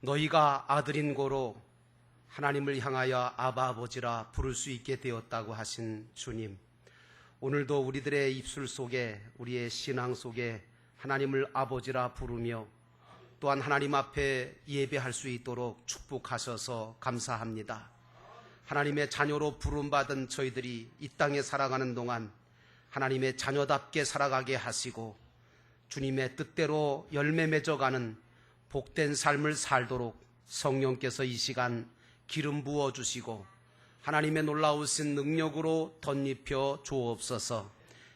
너희가 아들인 고로 하나님을 향하여 아바 아버지라 부를 수 있게 되었다고 하신 주님. 오늘도 우리들의 입술 속에 우리의 신앙 속에 하나님을 아버지라 부르며 또한 하나님 앞에 예배할 수 있도록 축복하셔서 감사합니다. 하나님의 자녀로 부름받은 저희들이 이 땅에 살아가는 동안 하나님의 자녀답게 살아가게 하시고 주님의 뜻대로 열매 맺어가는 복된 삶을 살도록 성령께서 이 시간 기름 부어 주시고 하나님의 놀라우신 능력으로 덧입혀 주옵소서.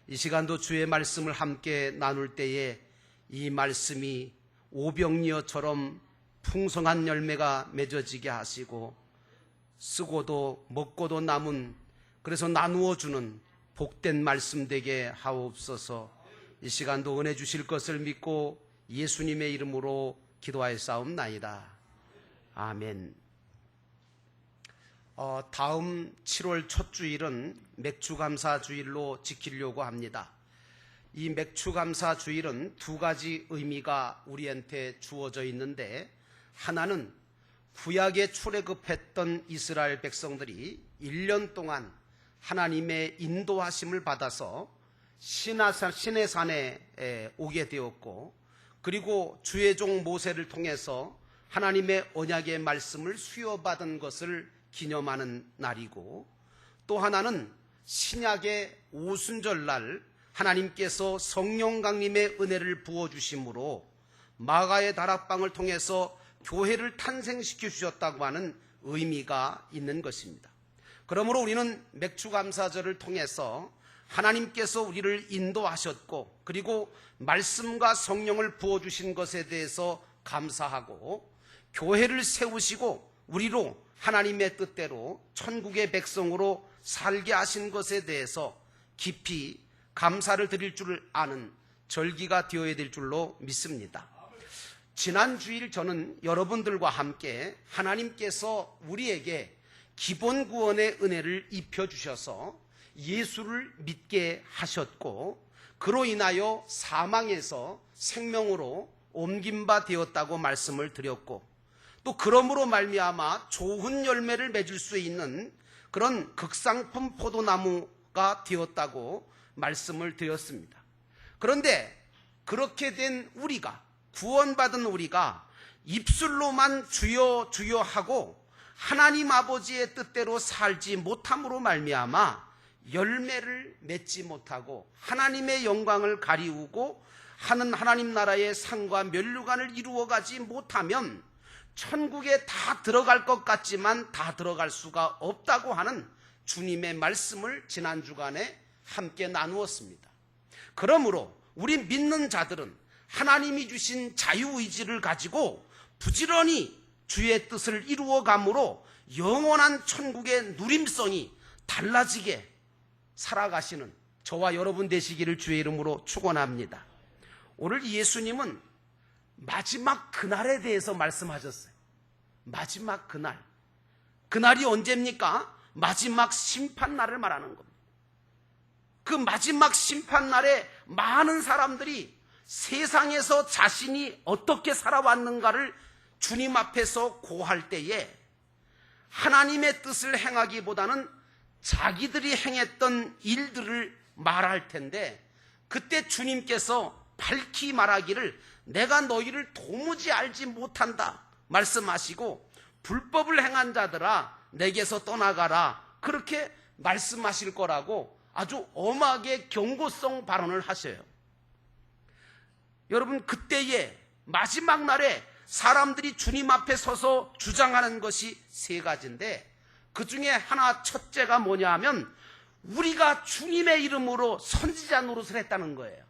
이 시간도 주의 말씀을 함께 나눌 때에 이 말씀이 오병이어처럼 풍성한 열매가 맺어지게 하시고 쓰고도 먹고도 남은 그래서 나누어 주는 복된 말씀 되게 하옵소서. 이 시간도 은혜 주실 것을 믿고 예수님의 이름으로 기도하여 싸움나이다. 아멘. 어, 다음 7월 첫 주일은 맥주감사 주일로 지키려고 합니다. 이 맥주감사 주일은 두 가지 의미가 우리한테 주어져 있는데 하나는 구약에 출애굽했던 이스라엘 백성들이 1년 동안 하나님의 인도하심을 받아서 시나산, 신의 산에 오게 되었고 그리고 주의 종 모세를 통해서 하나님의 언약의 말씀을 수여받은 것을 기념하는 날이고 또 하나는 신약의 오순절날 하나님께서 성령 강림의 은혜를 부어 주심으로 마가의 다락방을 통해서 교회를 탄생시켜 주셨다고 하는 의미가 있는 것입니다. 그러므로 우리는 맥주 감사절을 통해서 하나님께서 우리를 인도하셨고 그리고 말씀과 성령을 부어 주신 것에 대해서 감사하고 교회를 세우시고 우리로 하나님의 뜻대로 천국의 백성으로 살게 하신 것에 대해서 깊이 감사를 드릴 줄 아는 절기가 되어야 될 줄로 믿습니다. 지난 주일 저는 여러분들과 함께 하나님께서 우리에게 기본 구원의 은혜를 입혀 주셔서 예수를 믿게 하셨고 그로 인하여 사망에서 생명으로 옮긴 바 되었다고 말씀을 드렸고 또 그러므로 말미암아 좋은 열매를 맺을 수 있는 그런 극상품 포도나무가 되었다고 말씀을 드렸습니다. 그런데 그렇게 된 우리가 구원받은 우리가 입술로만 주여 주여 하고 하나님 아버지의 뜻대로 살지 못함으로 말미암아 열매를 맺지 못하고 하나님의 영광을 가리우고 하는 하나님 나라의 상과 면류관을 이루어가지 못하면 천국에 다 들어갈 것 같지만 다 들어갈 수가 없다고 하는 주님의 말씀을 지난 주간에 함께 나누었습니다. 그러므로 우리 믿는 자들은 하나님이 주신 자유의지를 가지고 부지런히 주의 뜻을 이루어 감으로 영원한 천국의 누림성이 달라지게 살아가시는 저와 여러분 되시기를 주의 이름으로 축원합니다. 오늘 예수님은 마지막 그날에 대해서 말씀하셨어요. 마지막 그날. 그날이 언제입니까? 마지막 심판 날을 말하는 겁니다. 그 마지막 심판 날에 많은 사람들이 세상에서 자신이 어떻게 살아왔는가를 주님 앞에서 고할 때에 하나님의 뜻을 행하기보다는 자기들이 행했던 일들을 말할 텐데 그때 주님께서 밝히 말하기를 내가 너희를 도무지 알지 못한다 말씀하시고 불법을 행한 자들아 내게서 떠나가라 그렇게 말씀하실 거라고 아주 엄하게 경고성 발언을 하셔요. 여러분 그때에 마지막 날에 사람들이 주님 앞에 서서 주장하는 것이 세 가지인데 그 중에 하나 첫째가 뭐냐 하면 우리가 주님의 이름으로 선지자 노릇을 했다는 거예요.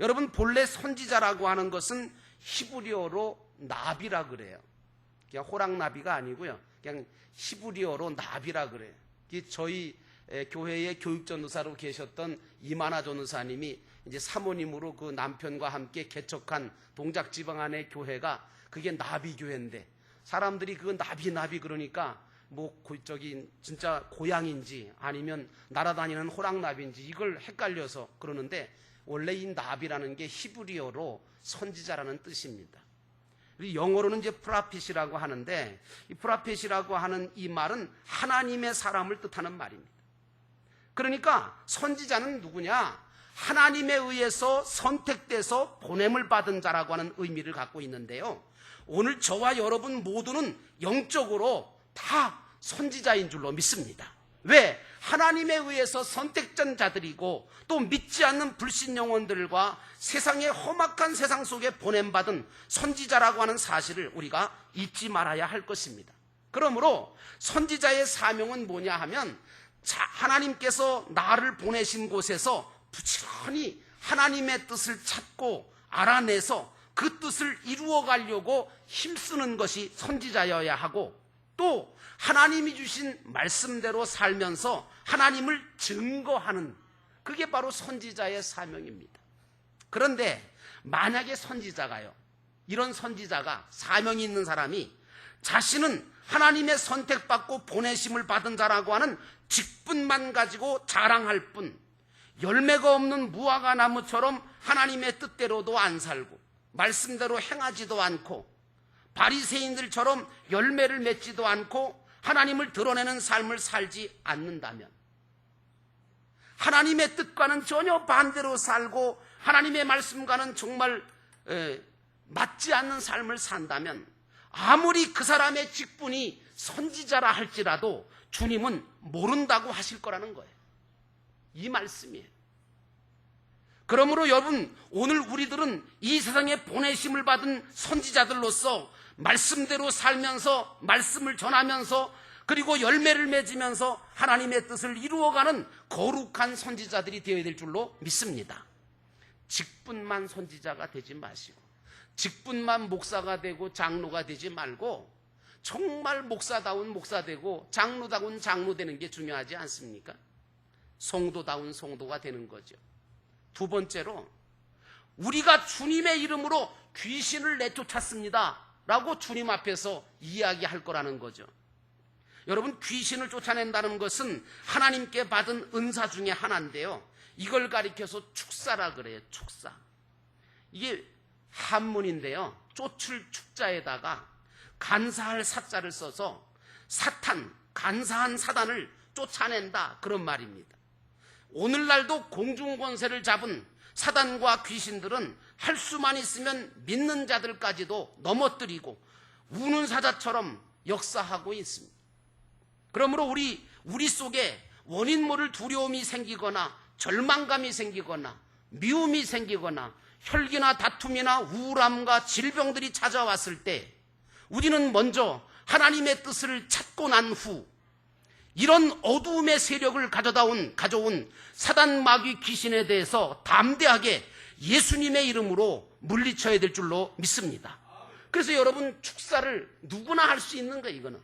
여러분 본래 선지자라고 하는 것은 히브리어로 나비라 그래요. 그냥 호랑나비가 아니고요. 그냥 히브리어로 나비라 그래요. 저희 교회의 교육전도사로 계셨던 이만하 전도사님이 이제 사모님으로 그 남편과 함께 개척한 동작지방 안의 교회가 그게 나비교회인데 사람들이 그건 나비 나비 그러니까 뭐 저기 진짜 고양인지 아니면 날아다니는 호랑나비인지 이걸 헷갈려서 그러는데 원래 이 나비라는 게 히브리어로 선지자라는 뜻입니다. 영어로는 이제 프라핏이라고 하는데 이 프라핏이라고 하는 이 말은 하나님의 사람을 뜻하는 말입니다. 그러니까 선지자는 누구냐? 하나님에 의해서 선택돼서 보냄을 받은 자라고 하는 의미를 갖고 있는데요. 오늘 저와 여러분 모두는 영적으로 다 선지자인 줄로 믿습니다. 왜? 하나님에 의해서 선택된 자들이고 또 믿지 않는 불신 영혼들과 세상의 험악한 세상 속에 보냄받은 선지자라고 하는 사실을 우리가 잊지 말아야 할 것입니다. 그러므로 선지자의 사명은 뭐냐 하면 자, 하나님께서 나를 보내신 곳에서 부지런히 하나님의 뜻을 찾고 알아내서 그 뜻을 이루어 가려고 힘쓰는 것이 선지자여야 하고 또 하나님이 주신 말씀대로 살면서 하나님을 증거하는 그게 바로 선지자의 사명입니다. 그런데 만약에 선지자가요, 이런 선지자가 사명이 있는 사람이 자신은 하나님의 선택받고 보내심을 받은 자라고 하는 직분만 가지고 자랑할 뿐, 열매가 없는 무화과 나무처럼 하나님의 뜻대로도 안 살고, 말씀대로 행하지도 않고, 바리새인들처럼 열매를 맺지도 않고, 하나님을 드러내는 삶을 살지 않는다면, 하나님의 뜻과는 전혀 반대로 살고 하나님의 말씀과는 정말 에, 맞지 않는 삶을 산다면 아무리 그 사람의 직분이 선지자라 할지라도 주님은 모른다고 하실 거라는 거예요. 이 말씀이에요. 그러므로 여러분 오늘 우리들은 이 세상에 보내심을 받은 선지자들로서 말씀대로 살면서 말씀을 전하면서 그리고 열매를 맺으면서 하나님의 뜻을 이루어가는 거룩한 선지자들이 되어야 될 줄로 믿습니다. 직분만 선지자가 되지 마시고 직분만 목사가 되고 장로가 되지 말고 정말 목사다운 목사 되고 장로다운 장로 되는 게 중요하지 않습니까? 성도다운 성도가 되는 거죠. 두 번째로 우리가 주님의 이름으로 귀신을 내쫓았습니다. 라고 주님 앞에서 이야기할 거라는 거죠. 여러분 귀신을 쫓아낸다는 것은 하나님께 받은 은사 중에 하나인데요. 이걸 가리켜서 축사라 그래요. 축사. 이게 한문인데요. 쫓을 축자에다가 간사할 사자를 써서 사탄, 간사한 사단을 쫓아낸다 그런 말입니다. 오늘날도 공중권세를 잡은 사단과 귀신들은 할 수만 있으면 믿는 자들까지도 넘어뜨리고 우는 사자처럼 역사하고 있습니다. 그러므로 우리 우리 속에 원인 모를 두려움이 생기거나 절망감이 생기거나 미움이 생기거나 혈기나 다툼이나 우울함과 질병들이 찾아왔을 때 우리는 먼저 하나님의 뜻을 찾고 난 후 이런 어두움의 세력을 가져다 온 가져온 사단 마귀 귀신에 대해서 담대하게 예수님의 이름으로 물리쳐야 될 줄로 믿습니다. 그래서 여러분 축사를 누구나 할 수 있는 거예요, 이거는.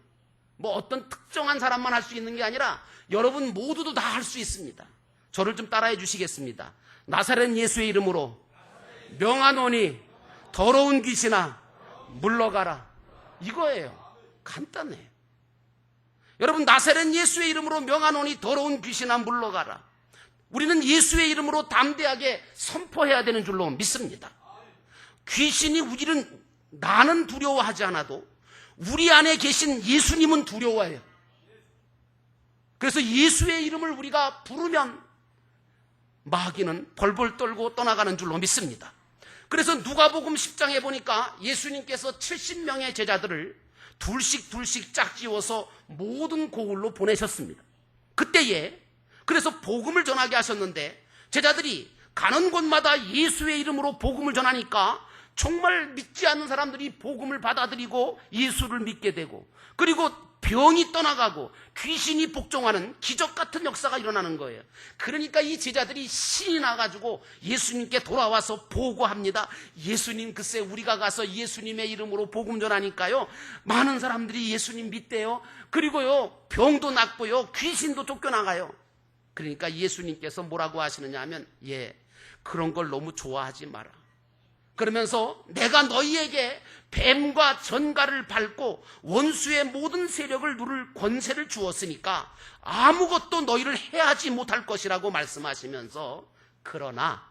뭐 어떤 특정한 사람만 할 수 있는 게 아니라 여러분 모두도 다 할 수 있습니다. 저를 좀 따라해 주시겠습니다. 나사렛 예수의 이름으로 명하노니 더러운 귀신아 물러가라. 이거예요. 간단해요. 여러분 나사렛 예수의 이름으로 명하노니 더러운 귀신아 물러가라. 우리는 예수의 이름으로 담대하게 선포해야 되는 줄로 믿습니다. 귀신이 우리는 나는 두려워하지 않아도 우리 안에 계신 예수님은 두려워해요. 그래서 예수의 이름을 우리가 부르면 마귀는 벌벌 떨고 떠나가는 줄로 믿습니다. 그래서 누가복음 10장에 보니까 예수님께서 70명의 제자들을 둘씩 둘씩 짝지워서 모든 고을로 보내셨습니다. 그때에 그래서 복음을 전하게 하셨는데 제자들이 가는 곳마다 예수의 이름으로 복음을 전하니까 정말 믿지 않는 사람들이 복음을 받아들이고 예수를 믿게 되고 그리고 병이 떠나가고 귀신이 복종하는 기적 같은 역사가 일어나는 거예요. 그러니까 이 제자들이 신이 나가지고 예수님께 돌아와서 보고합니다. 예수님 글쎄 우리가 가서 예수님의 이름으로 복음 전하니까요. 많은 사람들이 예수님 믿대요. 그리고요 병도 낫고요 귀신도 쫓겨나가요. 그러니까 예수님께서 뭐라고 하시느냐 하면 예 그런 걸 너무 좋아하지 마라. 그러면서 내가 너희에게 뱀과 전갈을 밟고 원수의 모든 세력을 누를 권세를 주었으니까 아무것도 너희를 해하지 못할 것이라고 말씀하시면서 그러나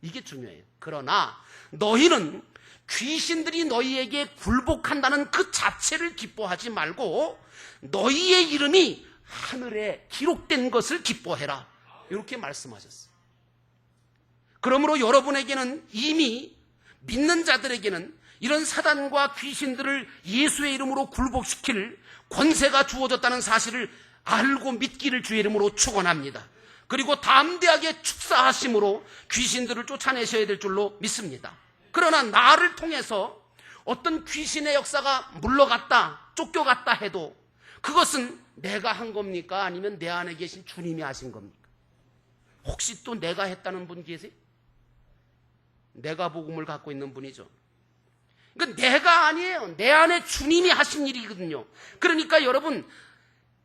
이게 중요해요. 그러나 너희는 귀신들이 너희에게 굴복한다는 그 자체를 기뻐하지 말고 너희의 이름이 하늘에 기록된 것을 기뻐해라. 이렇게 말씀하셨어요. 그러므로 여러분에게는 이미 믿는 자들에게는 이런 사단과 귀신들을 예수의 이름으로 굴복시킬 권세가 주어졌다는 사실을 알고 믿기를 주의 이름으로 축원합니다. 그리고 담대하게 축사하심으로 귀신들을 쫓아내셔야 될 줄로 믿습니다. 그러나 나를 통해서 어떤 귀신의 역사가 물러갔다, 쫓겨갔다 해도 그것은 내가 한 겁니까? 아니면 내 안에 계신 주님이 하신 겁니까? 혹시 또 내가 했다는 분 계세요? 내가 복음을 갖고 있는 분이죠. 그러니까 내가 아니에요. 내 안에 주님이 하신 일이거든요. 그러니까 여러분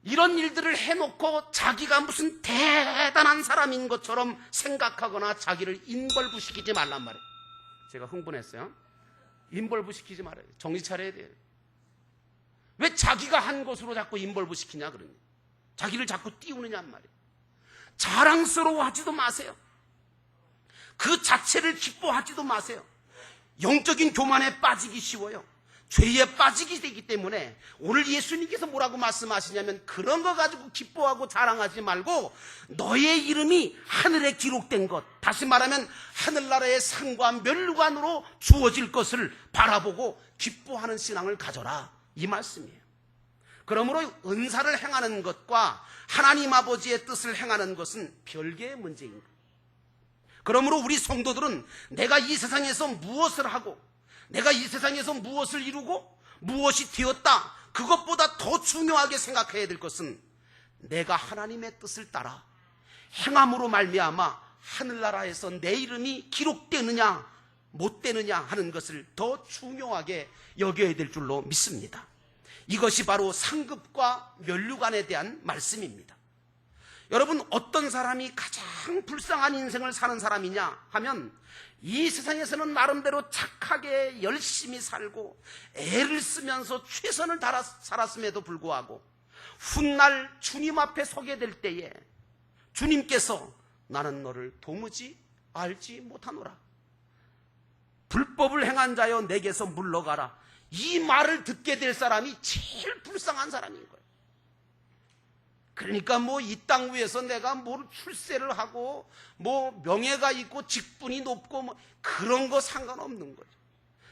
이런 일들을 해놓고 자기가 무슨 대단한 사람인 것처럼 생각하거나 자기를 인벌부시키지 말란 말이에요. 제가 흥분했어요. 인벌부시키지 말아요. 정신 차려야 돼요. 왜 자기가 한 것으로 자꾸 인벌부시키냐 그러냐. 자기를 자꾸 띄우느냔 말이에요. 자랑스러워하지도 마세요. 그 자체를 기뻐하지도 마세요. 영적인 교만에 빠지기 쉬워요. 죄에 빠지게 되기 때문에 오늘 예수님께서 뭐라고 말씀하시냐면 그런 거 가지고 기뻐하고 자랑하지 말고 너의 이름이 하늘에 기록된 것 다시 말하면 하늘나라의 상과 멸관으로 주어질 것을 바라보고 기뻐하는 신앙을 가져라 이 말씀이에요. 그러므로 은사를 행하는 것과 하나님 아버지의 뜻을 행하는 것은 별개의 문제인 거예요. 그러므로 우리 성도들은 내가 이 세상에서 무엇을 하고 내가 이 세상에서 무엇을 이루고 무엇이 되었다 그것보다 더 중요하게 생각해야 될 것은 내가 하나님의 뜻을 따라 행함으로 말미암아 하늘나라에서 내 이름이 기록되느냐 못 되느냐 하는 것을 더 중요하게 여겨야 될 줄로 믿습니다. 이것이 바로 상급과 면류관에 대한 말씀입니다. 여러분 어떤 사람이 가장 불쌍한 인생을 사는 사람이냐 하면 이 세상에서는 나름대로 착하게 열심히 살고 애를 쓰면서 최선을 다하 살았음에도 불구하고 훗날 주님 앞에 서게 될 때에 주님께서 나는 너를 도무지 알지 못하노라. 불법을 행한 자여 내게서 물러가라. 이 말을 듣게 될 사람이 제일 불쌍한 사람인 거예요. 그러니까 뭐 이 땅 위에서 내가 뭘 출세를 하고 뭐 명예가 있고 직분이 높고 뭐 그런 거 상관없는 거죠.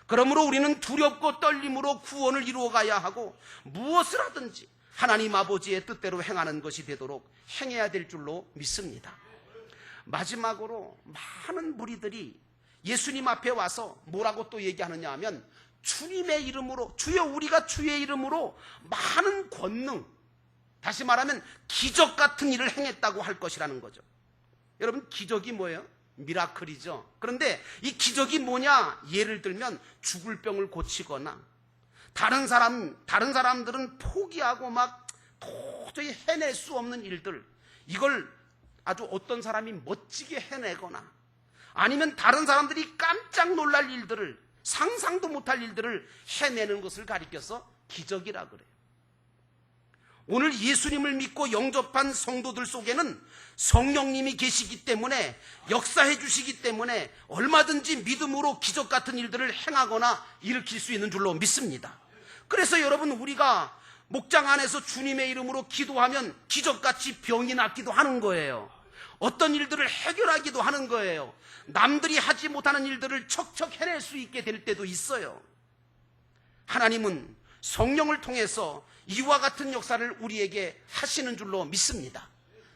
그러므로 우리는 두렵고 떨림으로 구원을 이루어 가야 하고 무엇을 하든지 하나님 아버지의 뜻대로 행하는 것이 되도록 행해야 될 줄로 믿습니다. 마지막으로 많은 무리들이 예수님 앞에 와서 뭐라고 또 얘기하느냐 하면 주님의 이름으로 주여 우리가 주의 이름으로 많은 권능 다시 말하면 기적 같은 일을 행했다고 할 것이라는 거죠. 여러분 기적이 뭐예요? 미라클이죠. 그런데 이 기적이 뭐냐? 예를 들면 죽을 병을 고치거나 다른 사람 다른 사람들은 포기하고 막 도저히 해낼 수 없는 일들 이걸 아주 어떤 사람이 멋지게 해내거나 아니면 다른 사람들이 깜짝 놀랄 일들을 상상도 못할 일들을 해내는 것을 가리켜서 기적이라 그래요. 오늘 예수님을 믿고 영접한 성도들 속에는 성령님이 계시기 때문에 역사해 주시기 때문에 얼마든지 믿음으로 기적 같은 일들을 행하거나 일으킬 수 있는 줄로 믿습니다. 그래서 여러분 우리가 목장 안에서 주님의 이름으로 기도하면 기적같이 병이 낫기도 하는 거예요. 어떤 일들을 해결하기도 하는 거예요. 남들이 하지 못하는 일들을 척척 해낼 수 있게 될 때도 있어요. 하나님은 성령을 통해서 이와 같은 역사를 우리에게 하시는 줄로 믿습니다.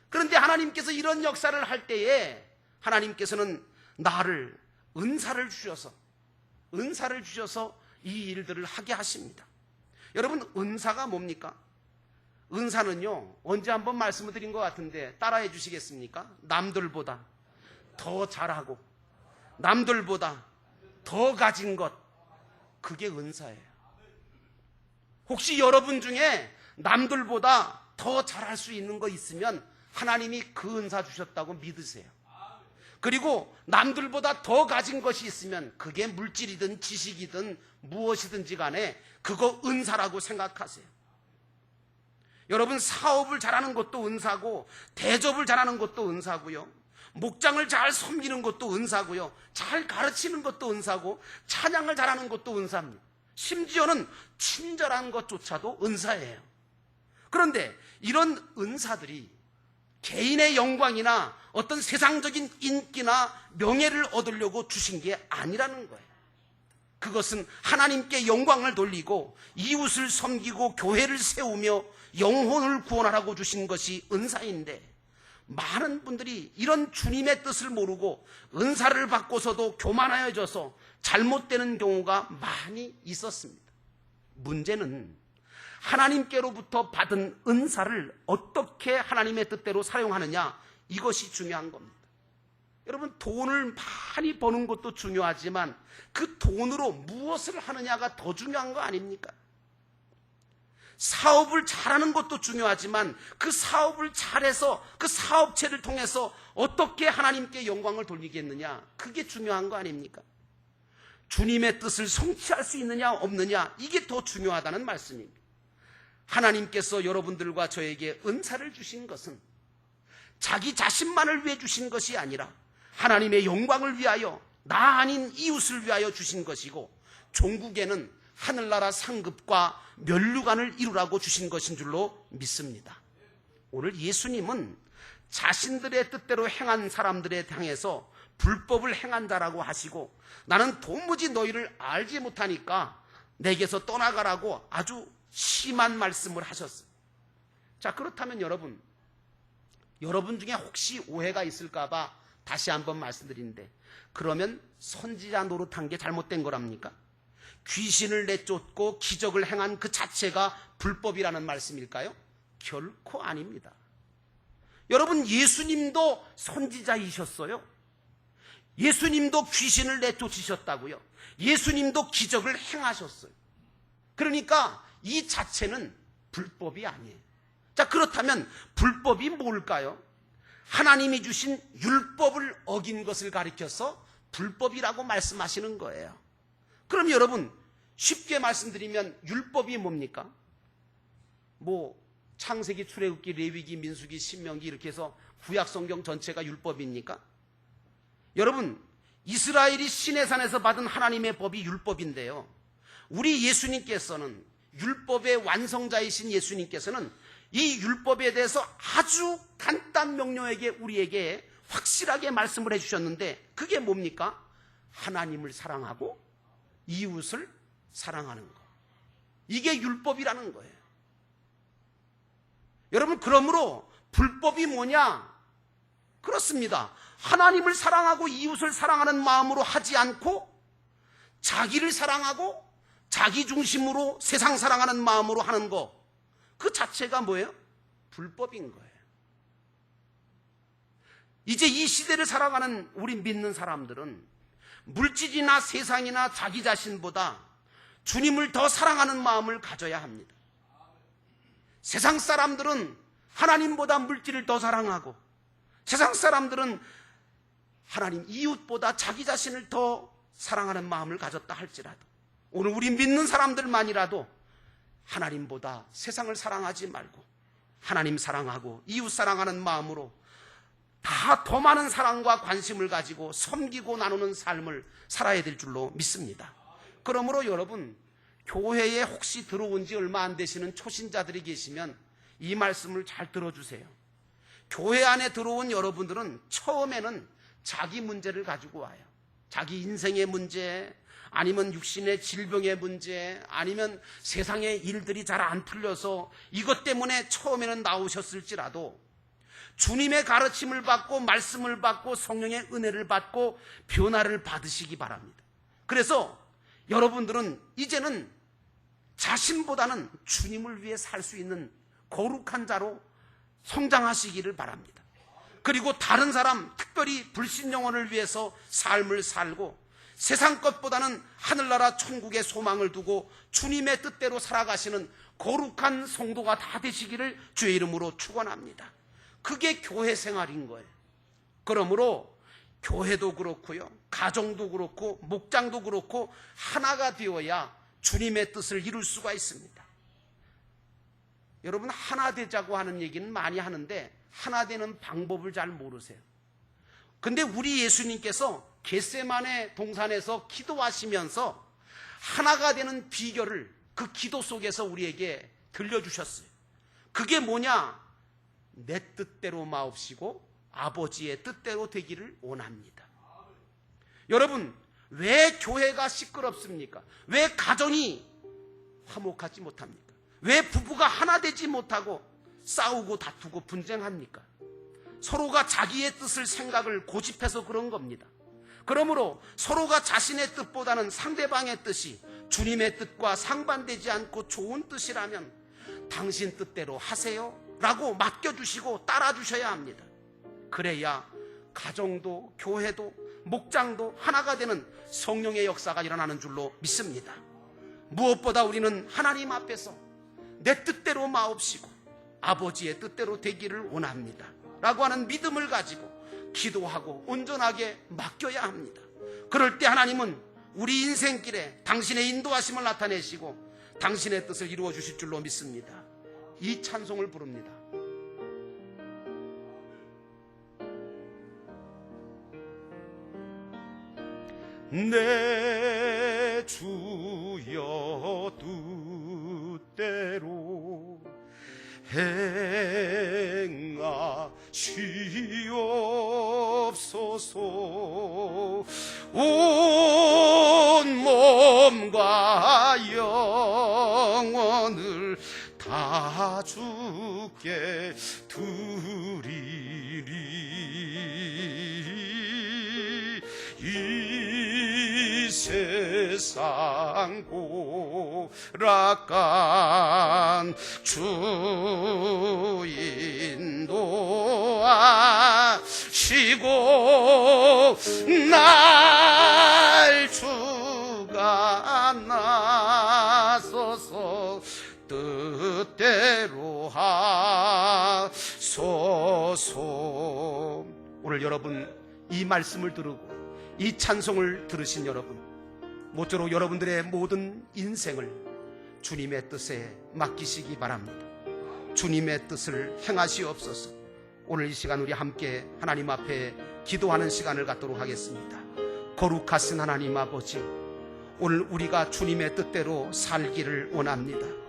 그런데 하나님께서 이런 역사를 할 때에 하나님께서는 나를 은사를 주셔서 은사를 주셔서 이 일들을 하게 하십니다. 여러분 은사가 뭡니까? 은사는요 언제 한번 말씀을 드린 것 같은데 따라해 주시겠습니까? 남들보다 더 잘하고 남들보다 더 가진 것 그게 은사예요. 혹시 여러분 중에 남들보다 더 잘할 수 있는 거 있으면 하나님이 그 은사 주셨다고 믿으세요. 그리고 남들보다 더 가진 것이 있으면 그게 물질이든 지식이든 무엇이든지 간에 그거 은사라고 생각하세요. 여러분 사업을 잘하는 것도 은사고 대접을 잘하는 것도 은사고요. 목장을 잘 섬기는 것도 은사고요. 잘 가르치는 것도 은사고 찬양을 잘하는 것도 은사입니다. 심지어는 친절한 것조차도 은사예요. 그런데 이런 은사들이 개인의 영광이나 어떤 세상적인 인기나 명예를 얻으려고 주신 게 아니라는 거예요. 그것은 하나님께 영광을 돌리고 이웃을 섬기고 교회를 세우며 영혼을 구원하라고 주신 것이 은사인데 많은 분들이 이런 주님의 뜻을 모르고 은사를 받고서도 교만하여져서 잘못되는 경우가 많이 있었습니다. 문제는 하나님께로부터 받은 은사를 어떻게 하나님의 뜻대로 사용하느냐 이것이 중요한 겁니다. 여러분 돈을 많이 버는 것도 중요하지만 그 돈으로 무엇을 하느냐가 더 중요한 거 아닙니까? 사업을 잘하는 것도 중요하지만 그 사업을 잘해서 그 사업체를 통해서 어떻게 하나님께 영광을 돌리겠느냐 그게 중요한 거 아닙니까? 주님의 뜻을 성취할 수 있느냐 없느냐 이게 더 중요하다는 말씀입니다. 하나님께서 여러분들과 저에게 은사를 주신 것은 자기 자신만을 위해 주신 것이 아니라 하나님의 영광을 위하여 나 아닌 이웃을 위하여 주신 것이고 종국에는 하늘나라 상급과 면류관을 이루라고 주신 것인 줄로 믿습니다. 오늘 예수님은 자신들의 뜻대로 행한 사람들에 향해서 불법을 행한 자라고 하시고 나는 도무지 너희를 알지 못하니까 내게서 떠나가라고 아주 심한 말씀을 하셨어요. 자, 그렇다면 여러분, 여러분 중에 혹시 오해가 있을까봐 다시 한번 말씀드리는데, 그러면 선지자 노릇한 게 잘못된 거랍니까? 귀신을 내쫓고 기적을 행한 그 자체가 불법이라는 말씀일까요? 결코 아닙니다. 여러분, 예수님도 선지자이셨어요. 예수님도 귀신을 내쫓으셨다고요. 예수님도 기적을 행하셨어요. 그러니까 이 자체는 불법이 아니에요. 자, 그렇다면 불법이 뭘까요? 하나님이 주신 율법을 어긴 것을 가리켜서 불법이라고 말씀하시는 거예요. 그럼 여러분, 쉽게 말씀드리면 율법이 뭡니까? 뭐, 창세기, 출애굽기, 레위기, 민수기, 신명기 이렇게 해서 구약 성경 전체가 율법입니까? 여러분, 이스라엘이 시내산에서 받은 하나님의 법이 율법인데요. 우리 예수님께서는 율법의 완성자이신 예수님께서는 이 율법에 대해서 아주 간단 명료하게 우리에게 확실하게 말씀을 해주셨는데 그게 뭡니까? 하나님을 사랑하고 이웃을 사랑하는 거. 이게 율법이라는 거예요. 여러분, 그러므로 불법이 뭐냐? 그렇습니다. 하나님을 사랑하고 이웃을 사랑하는 마음으로 하지 않고 자기를 사랑하고 자기 중심으로 세상 사랑하는 마음으로 하는 거. 그 자체가 뭐예요? 불법인 거예요. 이제 이 시대를 살아가는 우리 믿는 사람들은 물질이나 세상이나 자기 자신보다 주님을 더 사랑하는 마음을 가져야 합니다. 세상 사람들은 하나님보다 물질을 더 사랑하고 세상 사람들은 하나님 이웃보다 자기 자신을 더 사랑하는 마음을 가졌다 할지라도 오늘 우리 믿는 사람들만이라도 하나님보다 세상을 사랑하지 말고 하나님 사랑하고 이웃 사랑하는 마음으로 다 더 많은 사랑과 관심을 가지고 섬기고 나누는 삶을 살아야 될 줄로 믿습니다. 그러므로 여러분, 교회에 혹시 들어온 지 얼마 안 되시는 초신자들이 계시면 이 말씀을 잘 들어주세요. 교회 안에 들어온 여러분들은 처음에는 자기 문제를 가지고 와요. 자기 인생의 문제, 아니면 육신의 질병의 문제, 아니면 세상의 일들이 잘 안 풀려서 이것 때문에 처음에는 나오셨을지라도 주님의 가르침을 받고 말씀을 받고 성령의 은혜를 받고 변화를 받으시기 바랍니다. 그래서 여러분들은 이제는 자신보다는 주님을 위해 살 수 있는 거룩한 자로 성장하시기를 바랍니다. 그리고 다른 사람, 특별히 불신 영혼을 위해서 삶을 살고 세상 것보다는 하늘나라 천국의 소망을 두고 주님의 뜻대로 살아가시는 거룩한 성도가 다 되시기를 주의 이름으로 축원합니다. 그게 교회 생활인 거예요. 그러므로 교회도 그렇고요. 가정도 그렇고 목장도 그렇고 하나가 되어야 주님의 뜻을 이룰 수가 있습니다. 여러분 하나 되자고 하는 얘기는 많이 하는데 하나 되는 방법을 잘 모르세요. 근데 우리 예수님께서 겟세만의 동산에서 기도하시면서 하나가 되는 비결을 그 기도 속에서 우리에게 들려주셨어요. 그게 뭐냐? 내 뜻대로 마옵시고 아버지의 뜻대로 되기를 원합니다. 여러분, 왜 교회가 시끄럽습니까? 왜 가정이 화목하지 못합니까? 왜 부부가 하나 되지 못하고 싸우고 다투고 분쟁합니까? 서로가 자기의 뜻을 생각을 고집해서 그런 겁니다. 그러므로 서로가 자신의 뜻보다는 상대방의 뜻이 주님의 뜻과 상반되지 않고 좋은 뜻이라면 당신 뜻대로 하세요. 라고 맡겨주시고 따라주셔야 합니다. 그래야 가정도 교회도 목장도 하나가 되는 성령의 역사가 일어나는 줄로 믿습니다. 무엇보다 우리는 하나님 앞에서 내 뜻대로 마옵시고 아버지의 뜻대로 되기를 원합니다. 라고 하는 믿음을 가지고 기도하고 온전하게 맡겨야 합니다. 그럴 때 하나님은 우리 인생길에 당신의 인도하심을 나타내시고 당신의 뜻을 이루어 주실 줄로 믿습니다. 이 찬송을 부릅니다. 내 주여 뜻대로 행하시옵소서. 온 몸과 영혼을 다 주께 상 고락간 주인도하시고 날 주가 나서서 뜻대로 하소서. 오늘 여러분 이 말씀을 들으고 이 찬송을 들으신 여러분 모쪼록 여러분들의 모든 인생을 주님의 뜻에 맡기시기 바랍니다. 주님의 뜻을 행하시옵소서. 오늘 이 시간 우리 함께 하나님 앞에 기도하는 시간을 갖도록 하겠습니다. 거룩하신 하나님 아버지 오늘 우리가 주님의 뜻대로 살기를 원합니다